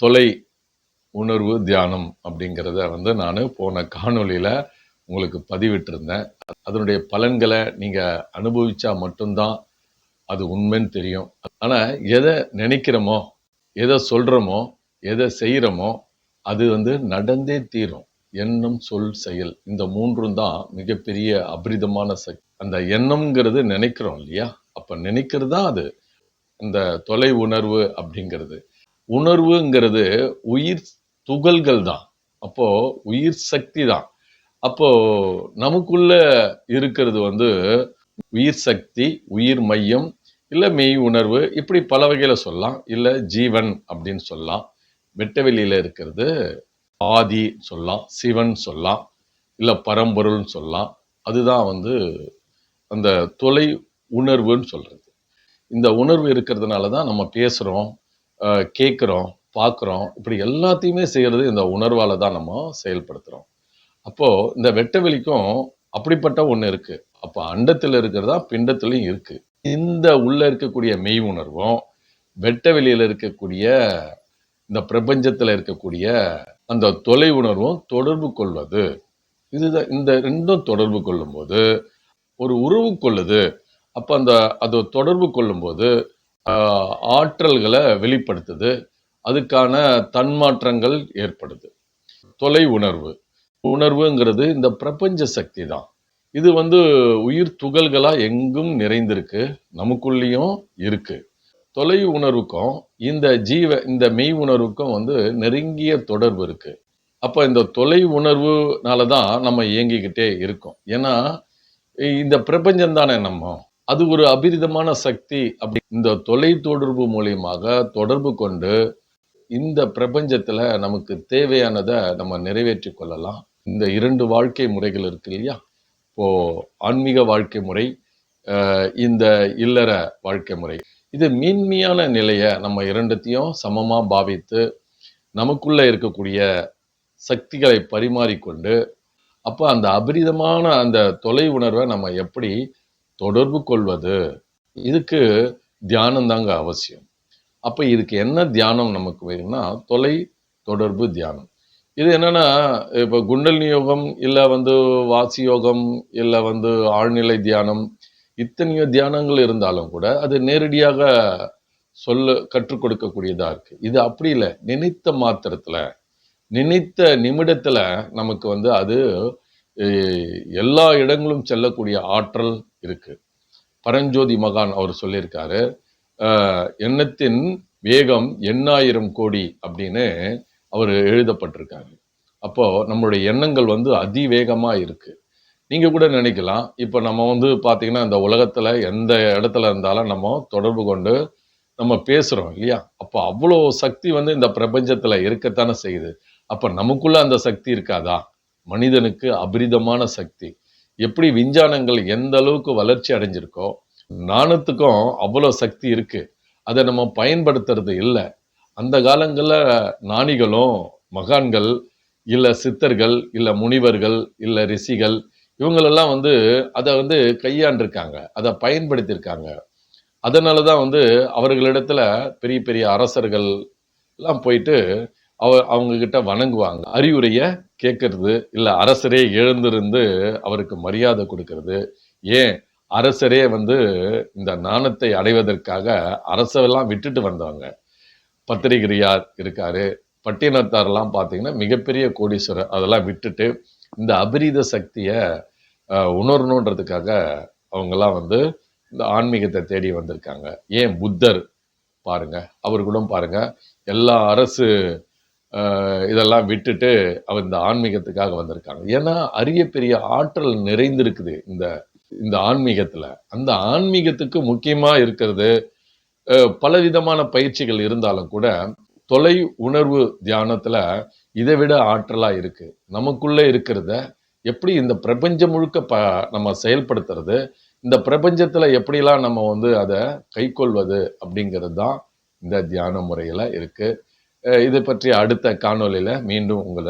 தொலை உணர்வு தியானம் அப்படிங்கிறத வந்து நான் போன காணொளியில் உங்களுக்கு பதிவிட்டிருந்தேன். அதனுடைய பலன்களை நீங்கள் அனுபவிச்சா மட்டும்தான் அது உண்மைன்னு தெரியும். ஆனால் எதை நினைக்கிறோமோ எதை சொல்கிறோமோ எதை செய்கிறோமோ அது வந்து நடந்தே தீரும். எண்ணம் சொல் செயல் இந்த மூன்றும் தான் மிகப்பெரிய அபரிதமான சக்தி. அந்த எண்ணம்ங்கிறது நினைக்கிறோம் இல்லையா? அப்போ நினைக்கிறது தான் அது. இந்த தொலை உணர்வு அப்படிங்கிறது. உணர்வுங்கிறது உயிர் துகள்கள் தான். அப்போது உயிர் சக்தி தான். அப்போது நமக்குள்ள இருக்கிறது வந்து உயிர் சக்தி உயிர் மையம் இல்லை மெய் உணர்வு இப்படி பல வகையில் சொல்லலாம். இல்லை ஜீவன் அப்படின்னு சொல்லலாம். வெட்டவெளியில் இருக்கிறது ஆதி சொல்லலாம் சிவன் சொல்லலாம் இல்லை பரம்பொருள்னு சொல்லலாம். அதுதான் வந்து அந்த தொலை உணர்வுன்னு சொல்கிறது இந்த உணர்வு இருக்கிறதுனால தான் நம்ம பேசுகிறோம் கேட்குறோம் பார்க்குறோம் இப்படி எல்லாத்தையுமே செய்கிறது இந்த உணர்வால் தான் நம்ம செயல்படுத்துகிறோம் அப்போது இந்த வெட்ட வெளிக்கும் அப்படிப்பட்ட ஒன்று இருக்குது அப்போ அண்டத்தில் இருக்கிறதா பிண்டத்துலையும் இருக்குது இந்த உள்ளே இருக்கக்கூடிய மெய் உணர்வும் வெட்ட வெளியில் இருக்கக்கூடிய இந்த பிரபஞ்சத்தில் இருக்கக்கூடிய அந்த தொலை உணர்வும் தொடர்பு கொள்வது. இதுதான் இந்த ரெண்டும் தொடர்பு கொள்ளும்போது ஒரு உறவு கொள்ளுது. அப்போ அந்த அது தொடர்பு கொள்ளும்போது ஆற்றல்களை வெளிப்படுத்துது. அதுக்கான தன்மாற்றங்கள் ஏற்படுது. தொலை உணர்வு. உணர்வுங்கிறது இந்த பிரபஞ்ச சக்தி தான். இது வந்து உயிர் துகள்களாக எங்கும் நிறைந்திருக்கு. நமக்குள்ளேயும் இருக்குது தொலை உணர்வுக்கும் இந்த ஜீவ இந்த மெய் உணர்வுக்கும் வந்து நெருங்கிய தொடர்பு இருக்குது அப்போ இந்த தொலை உணர்வுனால தான் நம்ம இயங்கிக்கிட்டே இருக்கோம். ஏன்னா இந்த பிரபஞ்சம் தானே நம்ம. அது ஒரு அபிரிதமான சக்தி அப்படி. இந்த தொலை தொடர்பு மூலியமாக தொடர்பு கொண்டு இந்த பிரபஞ்சத்தில் நமக்கு தேவையானதை நம்ம நிறைவேற்றி கொள்ளலாம். இந்த இரண்டு வாழ்க்கை முறைகள் இருக்கு இல்லையா? இப்போது ஆன்மீக வாழ்க்கை முறை இந்த இல்லற வாழ்க்கை முறை. இது மீன்மையான நிலையை நம்ம இரண்டத்தையும் சமமாக பாவித்து நமக்குள்ளே இருக்கக்கூடிய சக்திகளை பரிமாறிக்கொண்டு அப்போ அந்த அபரிதமான அந்த தொலை உணர்வை நம்ம எப்படி தொடர்பு கொள்வது இதுக்கு தியானம்தாங்க அவசியம். அப்போ இதுக்கு என்ன தியானம் நமக்கு வேணும்னா தொலை தொடர்பு தியானம். இது என்னென்னா இப்போ குண்டலினி யோகம் இல்லை வந்து வாசி யோகம் இல்லை வந்து ஆழ்நிலை தியானம் இத்தனையோ தியானங்கள் இருந்தாலும் கூட அது நேரடியாக சொல்ல கற்றுக் கொடுக்கக்கூடியதாக இருக்குது இது அப்படி இல்லை. நினைத்த மாத்திரத்தில் நினைத்த நிமிடத்தில் நமக்கு வந்து அது எல்லா இடங்களும் செல்லக்கூடிய ஆற்றல் இருக்குது பரஞ்சோதி மகான் அவர் சொல்லியிருக்காரு எண்ணத்தின் வேகம் எண்ணாயிரம் கோடி அப்படின்னு அவர் எழுதப்பட்டிருக்காரு. அப்போது நம்மளுடைய எண்ணங்கள் வந்து அதிவேகமாக இருக்குது நீங்கள் கூட நினைக்கலாம். இப்போ நம்ம வந்து பார்த்திங்கன்னா இந்த உலகத்தில் எந்த இடத்துல இருந்தாலும் நம்ம தொடர்பு கொண்டு நம்ம பேசுகிறோம் இல்லையா? அப்போ அவ்வளோ சக்தி வந்து இந்த பிரபஞ்சத்தில் இருக்கத்தானே செய்யுது. அப்போ நமக்குள்ளே அந்த சக்தி இருக்காதா? மனிதனுக்கு அபரிதமான சக்தி. எப்படி விஞ்ஞானங்கள் எந்த அளவுக்கு வளர்ச்சி அடைஞ்சிருக்கோ நாணத்துக்கும் அவ்வளோ சக்தி இருக்குது அதை நம்ம பயன்படுத்துறது இல்லை. அந்த காலங்களில் நாணிகளும் மகான்கள் இல்லை சித்தர்கள் இல்லை முனிவர்கள் இல்லை ரிஷிகள் இவங்களெல்லாம் வந்து அதை வந்து கையாண்டிருக்காங்க. அதை பயன்படுத்தியிருக்காங்க. அதனால தான் வந்து அவர்களிடத்துல பெரிய பெரிய அரசர்கள் எல்லாம் போயிட்டு அவ அவங்க கிட்ட வணங்குவாங்க. அறிவுரைய கேட்கறது இல்லை அரசரே எழுந்திருந்து அவருக்கு மரியாதை கொடுக்கறது. ஏன்? அரசரே வந்து இந்த நாணத்தை அடைவதற்காக அரசெல்லாம் விட்டுட்டு வந்தவங்க. பத்திரிகிரியார் இருக்காரு பட்டினத்தாரெல்லாம் பார்த்தீங்கன்னா மிகப்பெரிய கோடீஸ்வரர். அதெல்லாம் விட்டுட்டு இந்த அபரீத சக்தியை உணரணுன்றதுக்காக அவங்கெல்லாம் வந்து இந்த ஆன்மீகத்தை தேடி வந்திருக்காங்க. ஏன் புத்தர்? பாருங்க அவர் கூட பாருங்க. எல்லா அரசு இதெல்லாம் விட்டுட்டு அவர் இந்த ஆன்மீகத்துக்காக வந்திருக்காங்க. ஏன்னா அரிய பெரிய ஆற்றல் நிறைந்திருக்குது இந்த இந்த ஆன்மீகத்தில். அந்த ஆன்மீகத்துக்கு முக்கியமாக இருக்கிறது பலவிதமான பயிற்சிகள் இருந்தாலும் கூட தொலை உணர்வு தியானத்தில் இதை விட ஆற்றலாக இருக்குது நமக்குள்ளே இருக்கிறத எப்படி இந்த பிரபஞ்சம் முழுக்க ப நம்ம செயல்படுத்துறது இந்த பிரபஞ்சத்தில் எப்படிலாம் நம்ம வந்து அதை கைக்கொள்வது அப்படிங்கிறது தான் இந்த தியான முறையில் இருக்குது இதை பற்றி அடுத்த காணொளியில மீண்டும் உங்களை